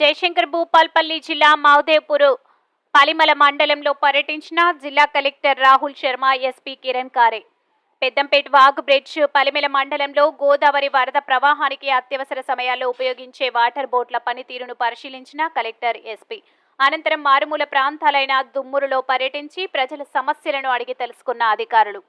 జయశంకర్ భూపాల్పల్లి జిల్లా మహదేవ్పూర్ పలిమల మండలంలో పర్యటించిన జిల్లా కలెక్టర్ రాహుల్ శర్మ ఎస్పీ కిరణ్ కారే. పెద్దంపేట వాగ్ బ్రిడ్జ్ పలిమల మండలంలో గోదావరి వరద ప్రవాహానికి అత్యవసర సమయాల్లో ఉపయోగించే వాటర్ బోట్ల పనితీరును పరిశీలించిన కలెక్టర్ ఎస్పీ. అనంతరం మారుమూల ప్రాంతాలైన దుమ్మురులో పర్యటించి ప్రజల సమస్యలను అడిగి తెలుసుకున్న అధికారులు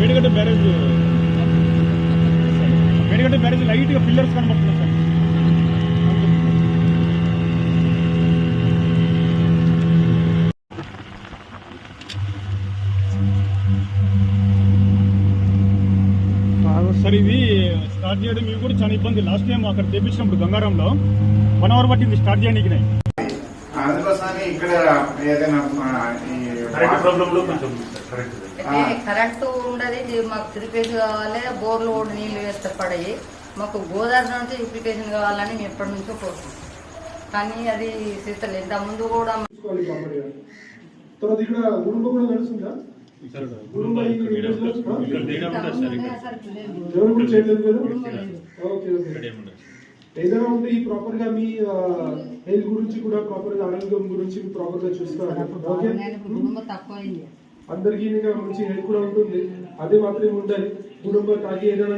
sir Medigadda barrage Medigadda barrage లైట్గా పిల్లర్స్ కనబడుతున్నాయి సార్. సార్ ఇది స్టార్ట్ చేయడం మీకు కూడా చాలా ఇబ్బంది. లాస్ట్ టైం అక్కడ తెప్పించినప్పుడు గంగారంలో వన్ అవర్ పట్టింది స్టార్ట్ చేయడానికి. అందుకోసమని ఇక్కడ ఏదైనా కరెంట్ ఉండదు ఇది మాకు త్రిపేజ్ కావాలి బోర్లు కూడా నీళ్ళు వేస్తే పడయి. మాకు గోదావరి నుంచి ఇప్లికేషన్ కావాలని మేము ఎప్పటి నుంచో కోరుకుంటాం కానీ అది సీతలు ఇంత ముందు కూడా చూసుకోవాలి ప్రాపర్గా తర్వాత ఇక్కడ గుడుంబ కూడా గుడుంబ ఓకే ఓకే. ఏదైనా ఉంటే ఈ ప్రాపర్గా మీ హెల్త్ గురించి కూడా ప్రాపర్గా ఆరోగ్యం గురించి ప్రాపర్గా చూసుకోవాలి ఓకే? కుటుంబం తక్కువ అయింది అందరికీ మంచి హెల్త్ కూడా ఉంటుంది. అదే మాత్రమే ఉండాలి కుటుంబ తాగి ఏదైనా